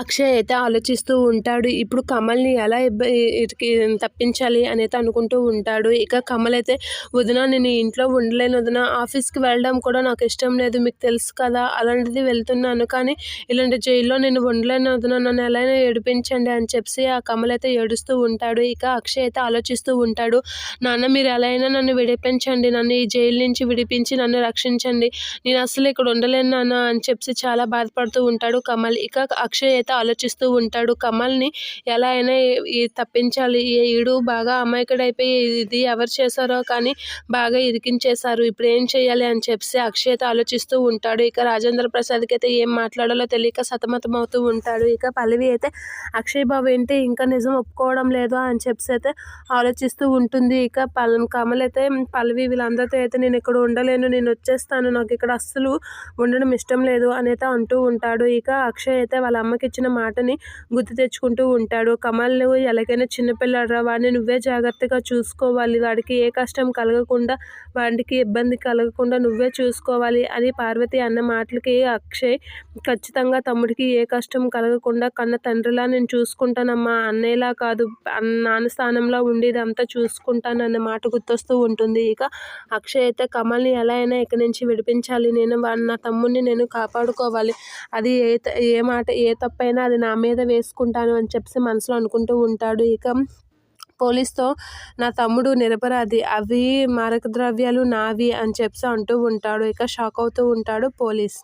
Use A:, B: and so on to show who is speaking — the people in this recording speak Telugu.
A: అక్షయ్ అయితే ఆలోచిస్తూ ఉంటాడు ఇప్పుడు కమల్ని ఎలా ఇబ్బ తప్పించాలి అనేది అనుకుంటూ ఉంటాడు. ఇక కమల్ అయితే వదిన నేను ఇంట్లో ఉండలేను వదిన ఆఫీస్కి వెళ్ళడం కూడా నాకు ఇష్టం లేదు మీకు తెలుసు కదా అలాంటిది వెళ్తున్నాను. కానీ ఇలాంటి జైల్లో నేను ఉండలేను వదిన నన్ను ఎలా ఏడిపించండి అని చెప్పి ఆ కమల్ అయితే ఏడుస్తూ ఉంటాడు. ఇక అక్షయ్ అయితే ఆలోచిస్తూ ఉంటాడు నాన్న మీరు ఎలా అయినా నన్ను విడిపించండి నన్ను ఈ జైలు నుంచి విడిపించి నన్ను రక్షించండి. నేను అసలు ఇక్కడ ఉండలేను నాన్న అని చెప్పి చాలా బాధపడుతూ ఉంటాడు కమల్. ఇక అక్షయ్ అయితే ఆలోచిస్తూ ఉంటాడు. కమల్ని ఎలా అయినా ఈ- తప్పించాలి. ఈడు బాగా అమాయకుడైపోయి ఇది ఎవరు చేశారో కానీ బాగా ఇరికించేశారు. ఇప్పుడు ఏం చేయాలి అని చెప్పి అక్షయ్ ఆలోచిస్తూ ఉంటాడు. ఇక రాజేంద్ర ప్రసాద్కి అయితే ఏం మాట్లాడాలో తెలియక సతమతం అవుతూ ఉంటాడు. ఇక పల్లవి అయితే అక్షయ్ బాబు ఏంటి? ఇంకా నిజం ఒప్పుకోవడం లేదు? అని చెప్పి అయితే ఆలోచిస్తూ ఉంటుంది. ఇక పల్ కమల్ అయితే పల్లవి వీళ్ళందరితో అయితే నేను ఇక్కడ ఉండలేను. నేను వచ్చేస్తాను. నాకు ఇక్కడ అస్సలు ఉండడం ఇష్టం లేదు అనేది అంటూ ఉంటాడు. ఇక అక్షయ్ అయితే వాళ్ళ అమ్మకి వచ్చిన మాటని గుర్తు తెచ్చుకుంటూ ఉంటాడు. కమల్ నువ్వు ఎలాగైనా చిన్నపిల్లడరా వాడిని నువ్వే జాగ్రత్తగా చూసుకోవాలి. వాడికి ఏ కష్టం కలగకుండా వాడికి ఇబ్బంది కలగకుండా నువ్వే చూసుకోవాలి అని పార్వతి అన్న మాటలకి అక్షయ్ ఖచ్చితంగా తమ్ముడికి ఏ కష్టం కలగకుండా కన్న తండ్రిలా నేను చూసుకుంటానమ్మా అన్నయ్యలా కాదు నాన్న స్థానంలో ఉండేదంతా చూసుకుంటాను చూసుకుంటానన్న మాట గుర్తొస్తూ ఉంటుంది. ఇక అక్షయ్ అయితే కమల్ని ఎలా అయినా ఇక్కడి నుంచి విడిపించాలి. నేను నా తమ్ముడిని నేను కాపాడుకోవాలి. అది ఏ ఏ మాట ఏ తప్ప పైన అది నా మీద వేసుకుంటాను అని చెప్పి మనసులో అనుకుంటూ ఉంటాడు. ఇక పోలీస్తో నా తమ్ముడు నిరపరాధి అవి మారక ద్రవ్యాలు నావి అని చెప్పి అంటూ ఉంటాడు. ఇక షాక్ అవుతూ ఉంటాడు పోలీస్.